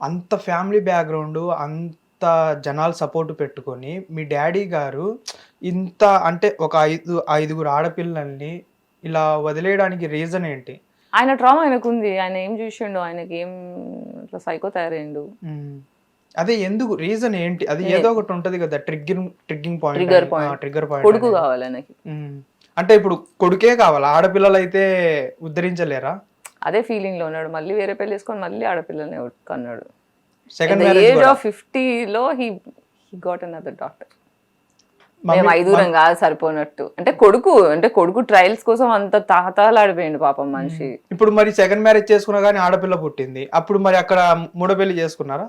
అంత family background అంత జనాలు సపోర్ట్ పెట్టుకొని మీ డాడీ గారు ఇంత అంటే ఒక ఐదు ఐదుగురు ఆడపిల్లల్ని ఇలా వదిలేయడానికి రీజన్ ఏంటి? ఆయన ట్రామా ఆయనకు ఉంది ఆయన ఏం చూసిండు? ఆయనకి ఏం ఇట్లా సైకో తయారైండు. అదే ఎందుకు? రీజన్ ఏంటి? అది ఏదో ఒకటి ఉంటది కదా triggering triggering point. Trigger point కొడుకు కావాలి ఆయనకి. అంటే ఇప్పుడు కొడుకే కావాలా? ఆడపిల్లలు అయితే ఉద్ధరించలేరా? అదే ఫీలింగ్లో ఉన్నాడు. మళ్ళీ వేరే పెళ్ళి చేసుకొని మళ్ళీ ఆడపిల్లల్ని కన్నాడు. సెకండ్ ఏజ్ ఆఫ్ ఫిఫ్టీలో he he got another doctor మేము ఐదుగురం కాదు సరిపోనట్టు. అంటే కొడుకు అంటే కొడుకు ట్రయల్స్ కోసం అంత తాహతాలాడిపోయిండు పాపం మనిషి. ఇప్పుడు మరి సెకండ్ మ్యారేజ్ చేసుకున్నా కానీ ఆడపిల్ల పుట్టింది. అప్పుడు మరి అక్కడ మూడో పెళ్ళి చేసుకున్నారా?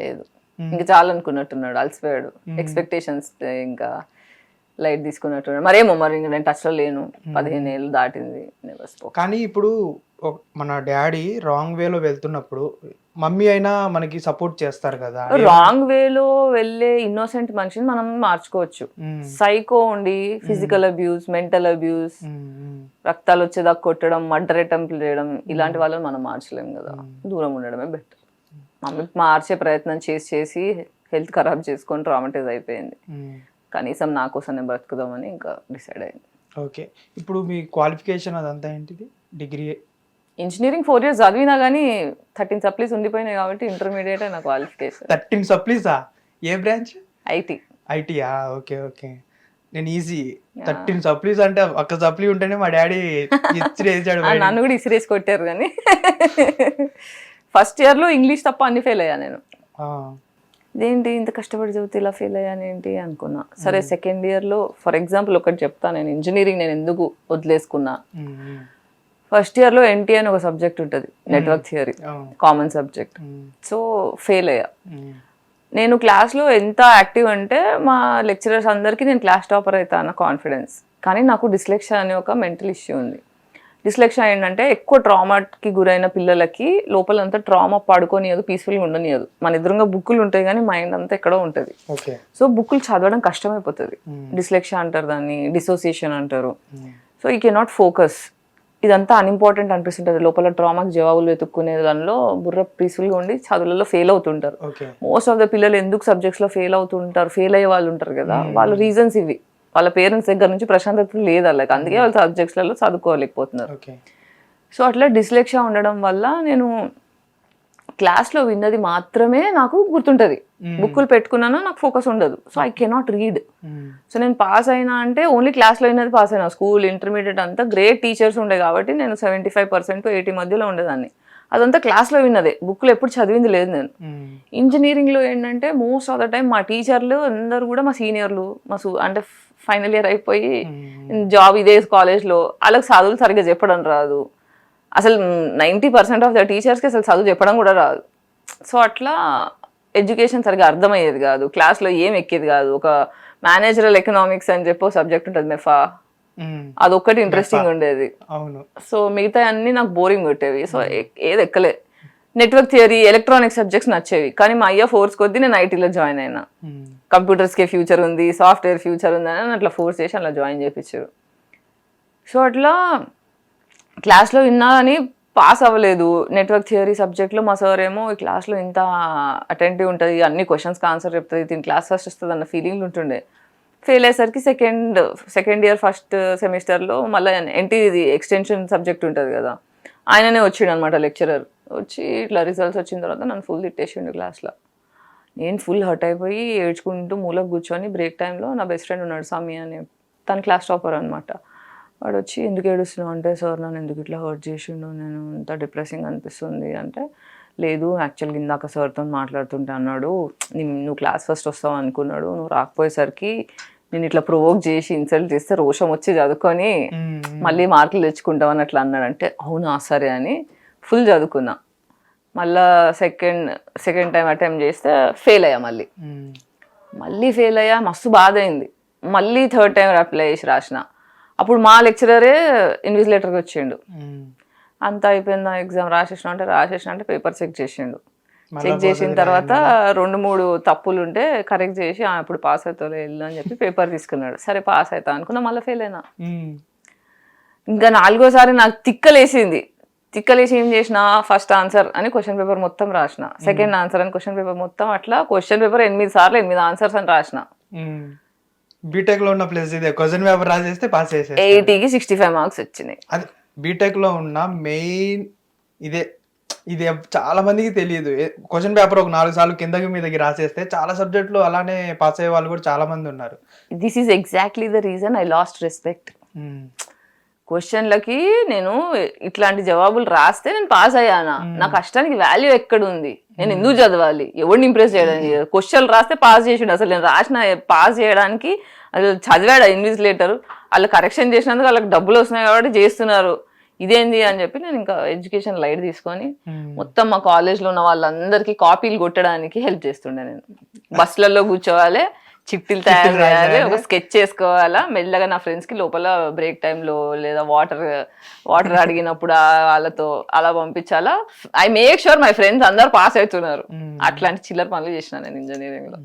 లేదు. ఇంకా చాలా అనుకున్నట్టున్నాడు అలసిపోయాడు. ఎక్స్పెక్టేషన్స్ ఇంకా లైట్ తీసుకున్నట్టున్నాడు. మరేమో మరి ఇంకా నేను టచ్లో లేను. పదిహేను ఏళ్ళు దాటింది. కానీ ఇప్పుడు మన డాడీ రాంగ్ వేలో వెళ్తున్నప్పుడు మమ్మీ అయినా మనకి సపోర్ట్ చేస్తారు కదా. రాంగ్ వేలో వెళ్ళే ఇన్నోసెంట్ మనిషిని మనం మార్చుకోవచ్చు. సైకో ఉండి ఫిజికల్ అబ్యూస్ మెంటల్ అబ్యూస్. రక్తాలు వచ్చేదాకా కొట్టడం మర్డర్ అటెంప్ట్ చేయడం ఇలాంటి వాళ్ళని మనం మార్చలేం కదా. దూరం ఉండడమే బెటర్. మమ్మీ మార్చే ప్రయత్నం చేసి చేసి హెల్త్ ఖరాబ్ చేసుకొని ట్రామటైజ్ అయిపోయింది. కనీసం నా కోసం నేను బ్రతుకుదామని ఇంకా డిసైడ్ అయింది. ఓకే. ఇప్పుడు మీ క్వాలిఫికేషన్ అదంతా ఏంటిది? డిగ్రీ ఇంజనీరింగ్ ఫోర్ ఇయర్స్ చదివినా కానీ థర్టీన్ సప్లీస్ ఉండిపోయినాయి కాబట్టి ఇంటర్మీడియట్ నా క్వాలిఫికేషన్. థర్టీన్ సప్లీసా? ఏ బ్రాంచ్? ఐటీ. ఐటీయా ఓకే ఓకే. నేను ఈజీ. థర్టీన్ సప్లీస్ అంటే ఒక్క సప్లీ ఉంటేనే మా డాడీ బయటికి. నన్ను కూడా ఇసిరేసి కొట్టారు కానీ ఫస్ట్ ఇయర్లో ఇంగ్లీష్ తప్ప అన్ని ఫెయిల్ అయ్యా నేను. ఇదేంటి ఇంత కష్టపడి చదివితే ఇలా ఫెయిల్ అయ్యాను ఏంటి అనుకున్నా. సరే సెకండ్ ఇయర్లో ఫర్ ఎగ్జాంపుల్ ఒకటి చెప్తా నేను ఇంజనీరింగ్ నేను ఎందుకు వదిలేసుకున్నా. ఫస్ట్ ఇయర్లో ఎన్టీ అని ఒక సబ్జెక్ట్ ఉంటుంది network theory. Common subject so fail అయ్యా. నేను క్లాస్లో ఎంత యాక్టివ్ అంటే మా లెక్చరర్స్ అందరికీ నేను క్లాస్ టాపర్ అవుతా అన్న కాన్ఫిడెన్స్ కానీ నాకు డిస్లెక్షన్ అనే ఒక మెంటల్ ఇష్యూ ఉంది. డిస్లెక్షన్ ఏంటంటే ఎక్కువ ట్రామాకి గురైన పిల్లలకి లోపలంతా ట్రామా పడుకోనియదు పీస్ఫుల్గా ఉండనియదు. మన ఎదురుగా బుక్కులు ఉంటాయి కానీ మైండ్ అంతా ఎక్కడో ఉంటుంది. సో బుక్కులు చదవడం కష్టమైపోతుంది. మ్మ్. డిస్లెక్షన్ అంటారు దాన్ని డిసోసియేషన్ అంటారు. మ్మ్. సో ఈ కెనాట్ ఫోకస్ ఇదంతా అన్ఇంపార్టెంట్ అనిపిస్తుంటుంది. లోపల ట్రామాకి జవాబులు వెతుక్కునే దానిలో బుర్ర పీస్ఫుల్గా ఉండి చదువులలో ఫెయిల్ అవుతుంటారు. మోస్ట్ ఆఫ్ ద పిల్లలు ఎందుకు సబ్జెక్ట్స్లో ఫెయిల్ అవుతుంటారు? ఫెయిల్ అయ్యే వాళ్ళు ఉంటారు కదా. వాళ్ళ రీజన్స్ ఇవి. వాళ్ళ పేరెంట్స్ దగ్గర నుంచి ప్రశాంతత లేదు వాళ్ళకి అందుకే వాళ్ళు సబ్జెక్ట్స్లలో చదువుకోలేకపోతున్నారు. సో అట్లా డిస్లెక్షన్ ఉండడం వల్ల నేను క్లాస్లో విన్నది మాత్రమే నాకు గుర్తుంటుంది. బుక్కులు పెట్టుకున్నాను నాకు ఫోకస్ ఉండదు. So I cannot read. So నేను పాస్ అయినా అంటే ఓన్లీ క్లాస్లో అయినది పాస్ అయినా స్కూల్ ఇంటర్మీడియట్ అంతా గ్రేట్ టీచర్స్ ఉండే కాబట్టి నేను సెవెంటీ ఫైవ్ పర్సెంట్ ఎయిటీ మధ్యలో ఉండేదాన్ని. అదంతా క్లాస్లో విన్నదే. బుక్లో ఎప్పుడు చదివింది లేదు నేను. మ్మ్. ఇంజనీరింగ్లో ఏంటంటే మోస్ట్ ఆఫ్ ద టైం మా టీచర్లు అందరు కూడా మా సీనియర్లు మా సు అంటే ఫైనల్ ఇయర్ అయిపోయి జాబ్ ఇదే కాలేజ్లో. వాళ్ళకి చదువులు సరిగ్గా చెప్పడం రాదు. అసలు నైంటీ పర్సెంట్ ఆఫ్ ద టీచర్స్కి అసలు చదువు చెప్పడం కూడా రాదు. సో అట్లా ఎడ్యుకేషన్ సరిగ్గా అర్థమయ్యేది కాదు. క్లాస్లో ఏం ఎక్కేది కాదు. ఒక మేనేజరల్ ఎకనామిక్స్ అని చెప్పి సబ్జెక్ట్ ఉంటుంది మెఫా. అదొక్కటి ఇంట్రెస్టింగ్ ఉండేది. అవును. సో మిగతా అన్ని నాకు బోరింగ్ కొట్టేవి. సో ఏది ఎక్కలే. నెట్వర్క్ థియరీ ఎలక్ట్రానిక్ సబ్జెక్ట్స్ నచ్చేవి. కానీ మా అయ్య ఫోర్స్ కొద్దీ నేను ఐటీలో జాయిన్ అయినా. కంప్యూటర్స్కే ఫ్యూచర్ ఉంది సాఫ్ట్వేర్ ఫ్యూచర్ ఉంది అని అట్లా ఫోర్స్ చేసి అలా జాయిన్ చేయించారు సో అట్లా క్లాస్లో విన్నా కానీ పాస్ అవ్వలేదు. నెట్వర్క్ థియరీ సబ్జెక్ట్లో మా సార్ ఏమో ఈ క్లాస్లో ఇంత అటెంటివ్ ఉంటుంది అన్ని క్వశ్చన్స్కి ఆన్సర్ చెప్తుంది దీని క్లాస్ ఫస్ట్ వస్తుంది అన్న ఫీలింగ్ ఉంటుండే. ఫెయిల్ అయ్యేసరికి సెకండ్ సెకండ్ ఇయర్ ఫస్ట్ సెమిస్టర్లో మళ్ళీ ఎన్టీది ఎక్స్టెన్షన్ సబ్జెక్ట్ ఉంటుంది కదా. ఆయననే వచ్చాడు అనమాట లెక్చరర్ వచ్చి ఇట్లా రిజల్ట్స్ వచ్చిన తర్వాత నన్ను ఫుల్ తిట్టేసిండు క్లాస్లో నేను ఫుల్ హర్ట్ అయిపోయి ఏడ్చుకుంటూ మూలకు కూర్చొని బ్రేక్ టైంలో నా బెస్ట్ ఫ్రెండ్ ఉన్నాడు సామి అని తన క్లాస్ టాపర్ అనమాట వాడు వచ్చి ఎందుకు ఏడుస్తున్నావు? అంటే సార్ నన్ను ఎందుకు ఇట్లా హర్ట్ చేసిండు నేను ఇంత డిప్రెసింగ్ అనిపిస్తుంది. అంటే లేదు యాక్చువల్గా ఇందాక సార్తో మాట్లాడుతుంటే అన్నాడు "నీ- నువ్వు క్లాస్ ఫస్ట్ వస్తావు అనుకున్నాడు నువ్వు రాకపోయేసరికి నేను ఇట్లా ప్రొవోక్ చేసి ఇన్సల్ట్ చేస్తే రోషం వచ్చి చదువుకొని. మళ్ళీ మార్కులు తెచ్చుకుంటావు అని అట్లా అన్నాడు. అంటే అవునా సరే అని ఫుల్ చదువుకున్నా. మళ్ళా సెకండ్ సెకండ్ టైం అటెంప్ట్ చేస్తే ఫెయిల్ అయ్యా మళ్ళీ. మళ్ళీ ఫెయిల్ అయ్యా మస్తు బాధ అయింది మళ్ళీ థర్డ్ టైం అప్లై చేసి రాసిన. అప్పుడు మా లెక్చరరే ఇన్విజిలేటర్కి వచ్చిండు. అంతా అయిపోయింది ఎగ్జామ్ రాసేసిన అంటే రాసేసిన అంటే పేపర్ చెక్ చేసిండు. చెక్ చేసిన తర్వాత రెండు మూడు తప్పులు ఉంటే కరెక్ట్ చేసి "ఆ, ఇప్పుడు పాస్ అవుతావు వెళ్ళు అని చెప్పి పేపర్ తీసుకున్నాడు. సరే పాస్ అవుతా అనుకున్నా మళ్ళీ ఫెయిల్ అయినా. ఇంకా నాలుగోసారి నాకు తిక్కలేసింది. తిక్కలేసి ఏం చేసిన ఫస్ట్ ఆన్సర్ అని క్వశ్చన్ పేపర్ మొత్తం రాసిన. సెకండ్ ఆన్సర్ అని క్వశ్చన్ పేపర్ మొత్తం అట్లా క్వశ్చన్ పేపర్ ఎనిమిది సార్లు ఎనిమిది ఆన్సర్స్ అని రాసిన. బీటెక్లో ఉన్న ప్లేస్ ఇదే. క్వశ్చన్ పేపర్ రాసేస్తే పాస్ చేసేస్తారు ఎయిటీకి సిక్స్టీ ఫైవ్ మార్క్స్ వచ్చినాయి. అది బీటెక్లో ఉన్న మెయిన్ ఇదే. ఇది చాలా మందికి తెలియదు. క్వశ్చన్ పేపర్ ఒక నాలుగు సార్లు కిందకి మీదకి రాసేస్తే చాలా సబ్జెక్టులు అలానే పాస్ అయ్యే వాళ్ళు కూడా చాలా మంది ఉన్నారు. This is exactly the reason I lost respect. క్వశ్చన్లకి నేను ఇట్లాంటి జవాబులు రాస్తే నేను పాస్ అయ్యానా? నా కష్టానికి వాల్యూ ఎక్కడ ఉంది నేను ఎందుకు చదవాలి? ఎవరిని ఇంప్రెస్ చేయడానికి క్వశ్చన్లు రాస్తే పాస్ చేసిండు. అసలు నేను రాసిన పాస్ చేయడానికి అసలు చదివాడు ఇన్విజిలేటర్ వాళ్ళు కరెక్షన్ చేసినందుకు వాళ్ళకి డబ్బులు వస్తున్నాయి కాబట్టి చేస్తున్నారు. ఇదేంది అని చెప్పి నేను ఇంకా ఎడ్యుకేషన్ లైట్ తీసుకొని. మొత్తం మా కాలేజ్లో ఉన్న వాళ్ళందరికీ కాపీలు కొట్టడానికి హెల్ప్ చేస్తుండే నేను. బస్సులలో కూర్చోవాలి. చిట్టీలు తయారు చేయాలి ఒక స్కెచ్ చేసుకోవాలా? మెల్లగా నా ఫ్రెండ్స్కి లోపల బ్రేక్ టైంలో లేదా వాటర్ వాటర్ అడిగినప్పుడు వాళ్ళతో అలా పంపించాలా? I make sure my friends అందరు పాస్ అవుతున్నారు. అట్లాంటి చిల్లర పనులు చేసిన నేను ఇంజనీరింగ్లో.